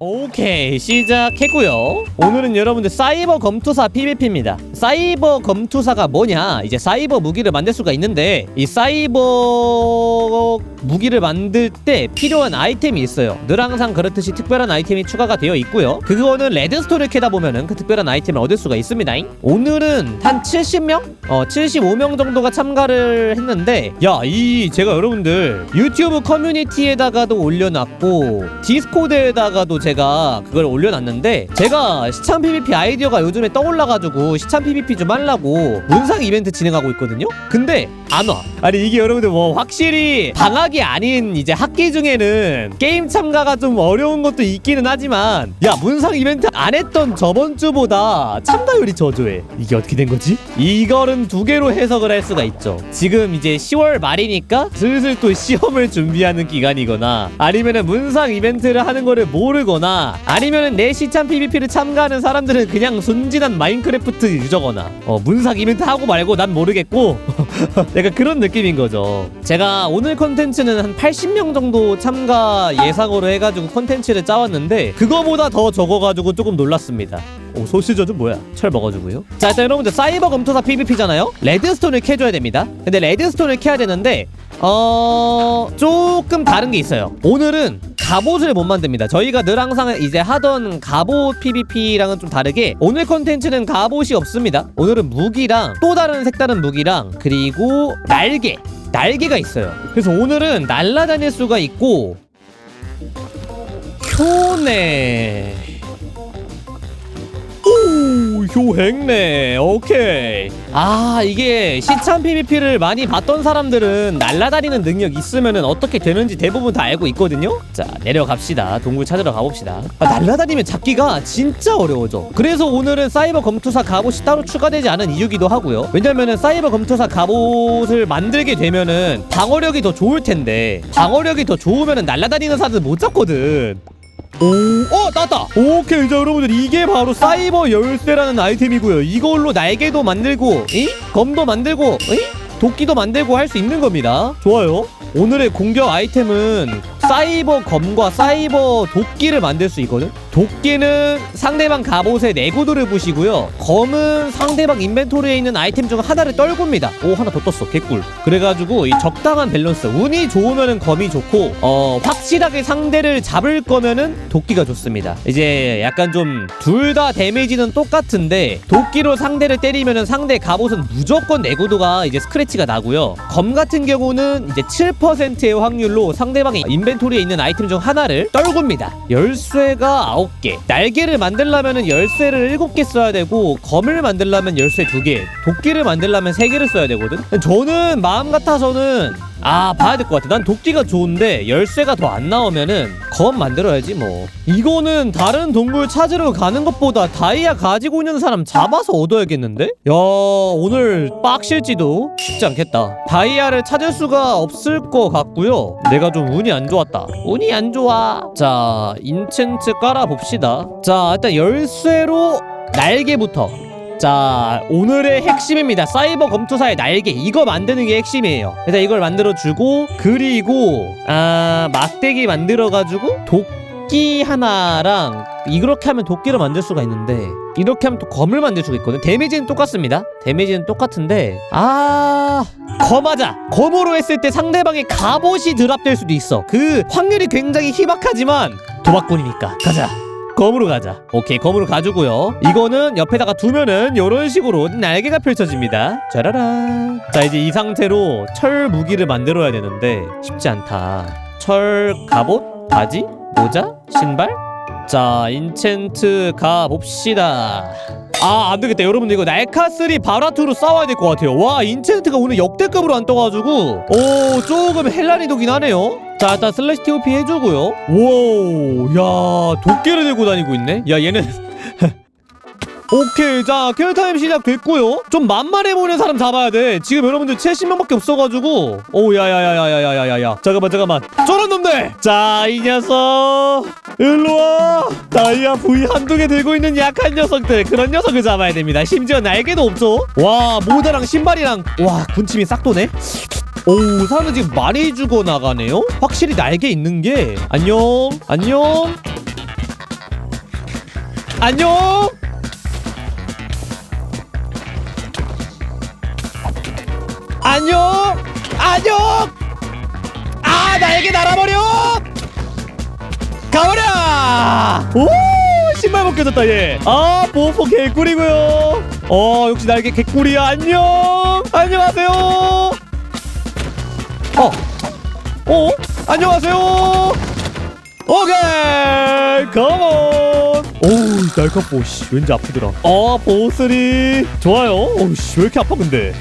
오케이 시작했고요. 오늘은 여러분들 사이버 검투사 PVP입니다. 사이버 검투사가 뭐냐? 이제 사이버 무기를 만들 수가 있는데 이 사이버 무기를 만들 때 필요한 아이템이 있어요 늘 항상 그렇듯이 특별한 아이템이 추가가 되어 있고요 그거는 레드스톤을 캐다 보면은 그 특별한 아이템을 얻을 수가 있습니다 오늘은 한 70명? 어 75명 정도가 참가를 했는데 야 이 제가 여러분들 유튜브 커뮤니티에다가도 올려놨고 디스코드에다가도 제가 그걸 올려놨는데 제가 시참 PVP 아이디어가 요즘에 떠올라가지고 시참 PVP 좀 하려고 문상 이벤트 진행하고 있거든요 근데 안 와. 아니 이게 여러분들 뭐 확실히 방학 이 아닌 이제 학기 중에는 게임 참가가 좀 어려운 것도 있기는 하지만 야 문상 이벤트 안 했던 저번 주보다 참가율이 저조해. 이게 어떻게 된 거지? 이거는 두 개로 해석을 할 수가 있죠. 지금 이제 10월 말이니까 슬슬 또 시험을 준비하는 기간이거나 아니면은 문상 이벤트를 하는 거를 모르거나 아니면은 내 시참 PVP를 참가하는 사람들은 그냥 순진한 마인크래프트 유저거나 어 문상 이벤트 하고 말고 난 모르겠고 약간 그런 느낌인 거죠. 제가 오늘 컨텐츠 는 한 80명 정도 참가 예상으로 해가지고 컨텐츠를 짜왔는데 그거보다 더 적어가지고 조금 놀랐습니다. 오 소시저는 뭐야? 철 먹어주고요. 자 일단 여러분들 사이버 검토사 PVP잖아요. 레드스톤을 캐줘야 됩니다. 근데 레드스톤을 캐야 되는데 어 조금 다른 게 있어요. 오늘은 갑옷을 못 만듭니다. 저희가 늘 항상 이제 하던 갑옷 PVP랑은 좀 다르게 오늘 컨텐츠는 갑옷이 없습니다. 오늘은 무기랑 또 다른 색다른 무기랑 그리고 날개 날개가 있어요. 그래서 오늘은 날아다닐 수가 있고 효네 오 효행네. 오케이. 아 이게 시참 PVP를 많이 봤던 사람들은 날아다니는 능력 있으면은 어떻게 되는지 대부분 다 알고 있거든요? 자 내려갑시다. 동굴 찾으러 가봅시다. 아, 날아다니면 잡기가 진짜 어려워져. 그래서 오늘은 사이버 검투사 갑옷이 따로 추가되지 않은 이유기도 하고요. 왜냐면은 사이버 검투사 갑옷을 만들게 되면은 방어력이 더 좋을 텐데 방어력이 더 좋으면은 날아다니는 사람들 못 잡거든 오, 어, 나왔다! 오케이, 자, 여러분들, 이게 바로 사이버 열쇠라는 아이템이고요. 이걸로 날개도 만들고, 이? 검도 만들고, 이? 도끼도 만들고 할 수 있는 겁니다. 좋아요. 오늘의 공격 아이템은 사이버 검과 사이버 도끼를 만들 수 있거든? 도끼는 상대방 갑옷에 내구도를 부시고요. 검은 상대방 인벤토리에 있는 아이템 중 하나를 떨굽니다. 오, 하나 더 떴어. 개꿀. 그래가지고 이 적당한 밸런스. 운이 좋으면은 검이 좋고, 어, 확실하게 상대를 잡을 거면은 도끼가 좋습니다. 이제 약간 좀 둘 다 데미지는 똑같은데, 도끼로 상대를 때리면은 상대 갑옷은 무조건 내구도가 이제 스크래치가 나고요. 검 같은 경우는 이제 7%의 확률로 상대방의 인벤토리에 있는 아이템 중 하나를 떨굽니다. 열쇠가 9개. 날개를 만들려면은 열쇠를 7개 써야 되고 검을 만들려면 열쇠 2개. 도끼를 만들려면 3개를 써야 되거든. 저는 마음 같아서는 아 봐야 될 것 같아. 난 도끼가 좋은데 열쇠가 더 안 나오면은 검 만들어야지 뭐. 이거는 다른 동굴 찾으러 가는 것보다 다이아 가지고 있는 사람 잡아서 얻어야겠는데? 야 오늘 빡실지도 쉽지 않겠다. 다이아를 찾을 수가 없을 것 같고요. 내가 좀 운이 안 좋았다. 운이 안 좋아. 자 인챈트 깔아 봅시다. 자 일단 열쇠로 날개부터 자 오늘의 핵심입니다. 사이버 검투사의 날개. 이거 만드는 게 핵심이에요. 일단 이걸 만들어 주고 그리고 아 막대기 만들어 가지고 도끼 하나랑 이렇게 하면 도끼를 만들 수가 있는데 이렇게 하면 또 검을 만들 수가 있거든. 데미지는 똑같습니다. 데미지는 똑같은데 아 검하자. 검으로 했을 때 상대방의 갑옷이 드랍될 수도 있어. 그 확률이 굉장히 희박하지만 도박꾼이니까. 가자 검으로 가자. 오케이, 검으로 가주고요. 이거는 옆에다가 두면은 이런 식으로 날개가 펼쳐집니다. 짜라란. 자, 이제 이 상태로 철 무기를 만들어야 되는데 쉽지 않다. 철 갑옷, 바지, 모자, 신발. 자, 인챈트 가 봅시다. 아, 안 되겠다. 여러분들 이거 날카3 바라투로 싸워야 될 것 같아요. 와, 인챈트가 오늘 역대급으로 안 떠가지고 오, 조금 헬라니도긴 하네요. 자, 일단 슬래시 TOP 해주고요. 와우, 야, 도끼를 들고 다니고 있네. 야, 얘는 오케이 자 킬타임 시작됐고요. 좀 만만해 보이는 사람 잡아야 돼. 지금 여러분들 70명밖에 없어가지고. 오 야야야야야야야야. 잠깐만 잠깐만. 저런 놈들! 자 이 녀석. 일로와. 다이아 V 한두 개 들고 있는 약한 녀석들. 그런 녀석을 잡아야 됩니다. 심지어 날개도 없죠 와 모자랑 신발이랑. 와 군침이 싹 도네 오 사람들 지금 말이 죽어 나가네요? 확실히 날개 있는 게. 안녕 안녕. 안녕. 안녕 안녕. 아 날개 날아버려. 가버려. 오 신발 벗겨졌다 얘아 보호포 개꿀이고요. 어 역시 날개 개꿀이야. 안녕. 안녕하세요 어. 어? 안녕하세요. 오케이. 컴온 오우 날카보 씨 왠지 아프더라. 어 보스리 좋아요. 오우 씨 왜 이렇게 아파 근데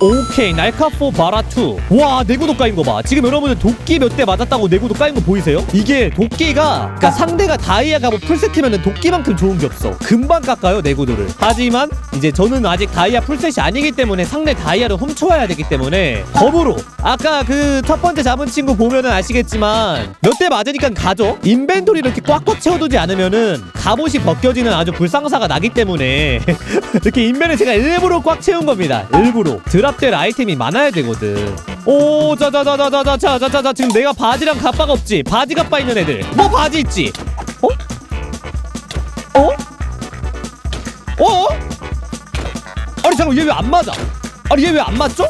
오케이 날카포 바라2 와 내구도 까인 거 봐. 지금 여러분들 도끼 몇 대 맞았다고 내구도 까인 거 보이세요? 이게 도끼가 그러니까 상대가 다이아 갑옷 풀세트면은 도끼만큼 좋은 게 없어. 금방 깎아요 내구도를. 하지만 이제 저는 아직 다이아 풀셋이 아니기 때문에 상대 다이아를 훔쳐와야 되기 때문에 검으로. 아까 그 첫 번째 잡은 친구 보면은 아시겠지만 몇 대 맞으니까 가죠. 인벤토리 이렇게 꽉꽉 채워두지 않으면은 갑옷이 벗겨지는 아주 불상사가 나기 때문에 이렇게 인벤을 제가 일부러 꽉 채운 겁니다. 일부러. 드 랍될 아이템이 많아야 되거든. 오, 자자자자자자자자자 지금 내가 바지랑 가빠가 없지. 바지 가빠 있는 애들. 뭐 바지 있지? 어? 어? 어? 아니 잠깐 얘 왜 안 맞아? 아니 얘 왜 안 맞죠?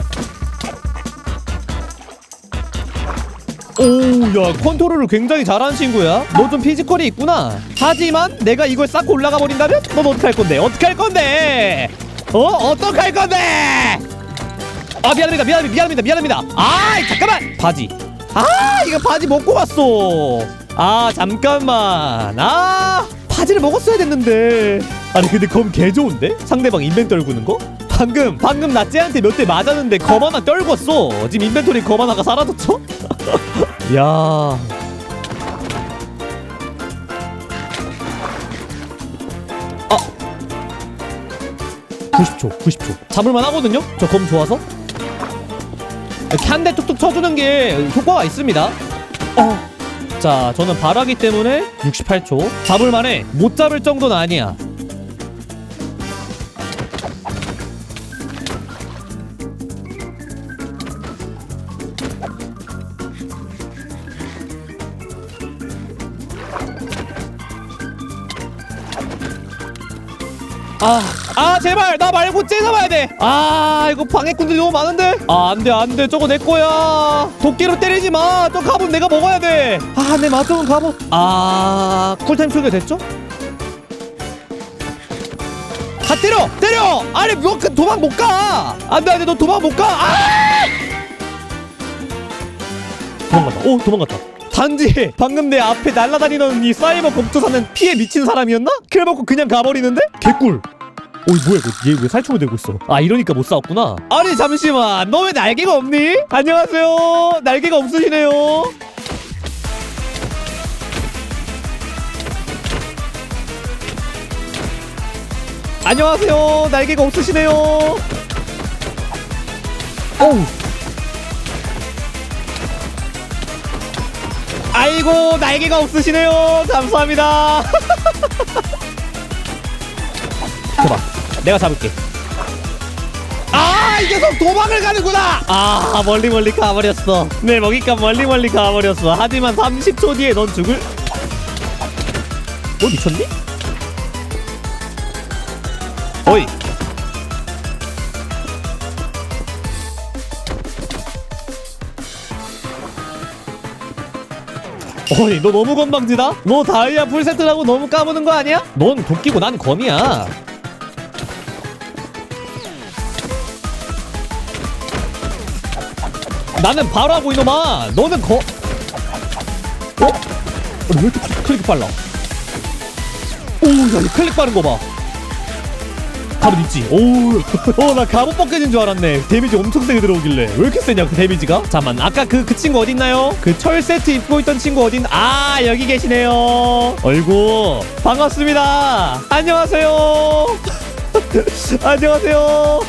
오, 야, 컨트롤을 굉장히 잘하는 친구야. 너 좀 피지컬이 있구나. 하지만 내가 이걸 쌓고 올라가 버린다면 넌 어떡할 건데? 어떡할 건데? 어? 어떡할 건데? 아, 미안합니다. 미안합니다. 미안합니다. 미안합니다. 아, 잠깐만. 바지. 아, 이거 바지 먹고 왔어. 아, 잠깐만. 아, 바지를 먹었어야 됐는데. 아니, 근데 검 개 좋은데? 상대방 인벤 떨구는 거? 방금 방금 나 쟤한테 몇 대 맞았는데 검 하나 떨궜어. 지금 인벤토리 검 하나가 사라졌죠? 야. 아. 90초, 90초. 잡을만 하거든요? 저 검 좋아서? 이렇게 한 대 툭툭 쳐주는 게 효과가 있습니다. 어. 자, 저는 바라기 때문에 68초. 잡을만해. 못 잡을 정도는 아니야. 아, 아 제발 나 말고 쟤 잡아야 돼. 아 이거 방해꾼들이 너무 많은데. 아 안돼 안돼 저거 내 거야. 도끼로 때리지 마. 저 갑옷 내가 먹어야 돼. 아내 맞은 갑옷. 아 쿨타임 소개 됐죠? 다 때려 때려. 아니 뭐그 도망 못 가. 안돼 안돼 너 도망 못 가. 아! 도망갔다. 오 도망갔다. 단지 방금 내 앞에 날아다니던 이 사이버 검투사는 피에 미친 사람이었나? 킬 먹고 그냥 가버리는데? 개꿀. 어이 뭐야 이거 얘 왜 살충을 들고 있어? 아 이러니까 못 싸웠구나. 아니 잠시만 너 왜 날개가 없니? 안녕하세요 날개가 없으시네요. 안녕하세요 날개가 없으시네요. 어우 아이고 날개가 없으시네요 감사합니다 줘봐 내가 잡을게 아, 이 녀석 도망을 가는구나! 아, 멀리 멀리 가버렸어. 내 먹잇감 멀리 멀리 가버렸어. 하지만 30초 뒤에 넌 죽을. 너 미쳤니? 어이. 어이, 너 너무 건방지다? 너 다이아 풀세트라고 너무 까부는 거 아니야? 넌 도끼고 난 검이야. 나는 바로 하고 이놈아. 너는 거 어? 왜 이렇게 클릭 빨라? 오야 이 클릭 빠른 거봐. 갑옷 있지. 오어나 갑옷 벗겨진 줄 알았네. 데미지 엄청 세게 들어오길래. 왜 이렇게 세냐 그 데미지가? 잠만 아까 그 그 친구 어딨나요? 그 철 세트 입고 있던 친구 어딘 아 여기 계시네요. 어이구 반갑습니다. 안녕하세요. 안녕하세요.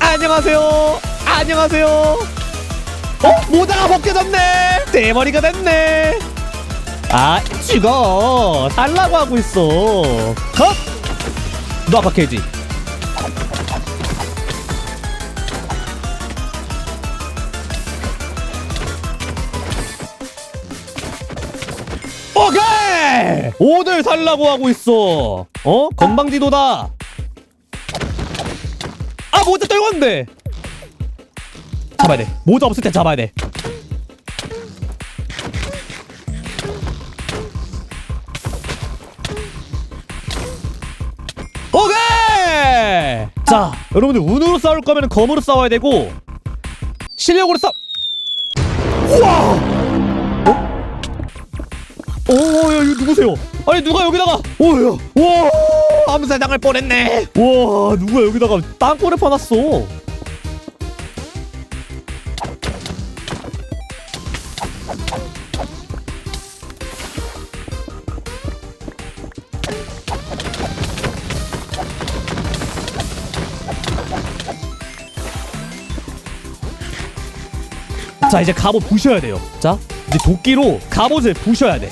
안녕하세요. 안녕하세요 어? 모자가 벗겨졌네. 대머리가 됐네. 아 죽어 살라고 하고 있어. 컷! 너 걔지. 오케이! 오늘 살라고 하고 있어. 어? 건방지도다. 아 모자 떨고 왔는데 잡아야 돼 모자 없을 때 잡아야 돼 오케이 자 여러분들 운으로 싸울 거면 검으로 싸워야 되고 실력으로 싸 우와 어? 오, 야, 이거 누구세요? 아니, 누가 여기다가, 오, 야, 와, 암살 당할 뻔했네. 와, 누가 여기다가 땅굴을 파놨어? 자, 이제 갑옷 부셔야 돼요. 자, 이제 도끼로 갑옷을 부셔야 돼.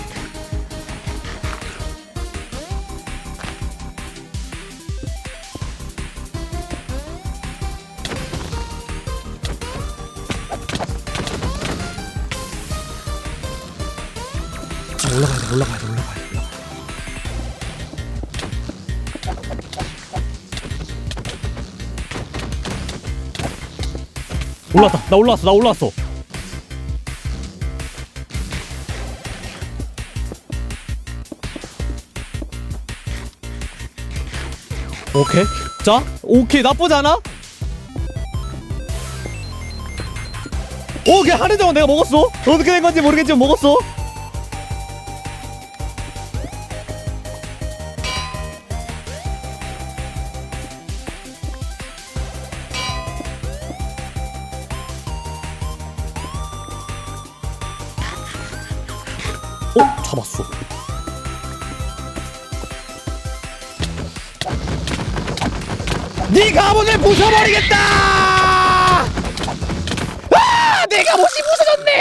올라가야 돼, 올라가야 돼, 올라가야 돼. 올라왔다, 나 올라왔어, 나 올라왔어. 오케이. 자, 오케이 나쁘지 않아? 오케이 정도 내가 먹었어. 어떻게 된 건지 모르겠지만 먹었어. 어, 잡았어. 네 갑옷을 부숴버리겠다! 아, 내 갑옷이 부서졌네!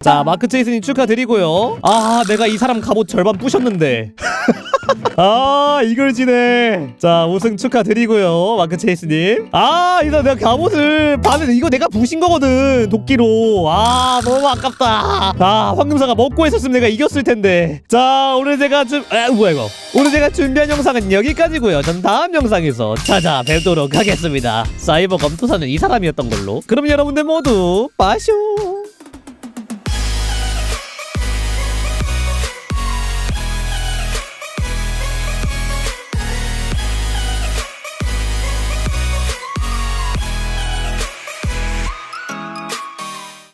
자, 마크 체이스님 축하드리고요. 아, 내가 이 사람 갑옷 절반 부셨는데. 아, 이걸 지네. 자, 우승 축하드리고요. 마크 체이스님. 아, 이거 내가 갑옷을 반을 이거 내가 부신 거거든. 도끼로. 아, 너무 아깝다. 아, 황금사가 먹고 있었으면 내가 이겼을 텐데. 자, 오늘 제가 좀, 아, 뭐야, 이거. 오늘 제가 준비한 영상은 여기까지고요. 전 다음 영상에서 찾아뵙도록 하겠습니다. 사이버 검토사는 이 사람이었던 걸로. 그럼 여러분들 모두 빠쇼.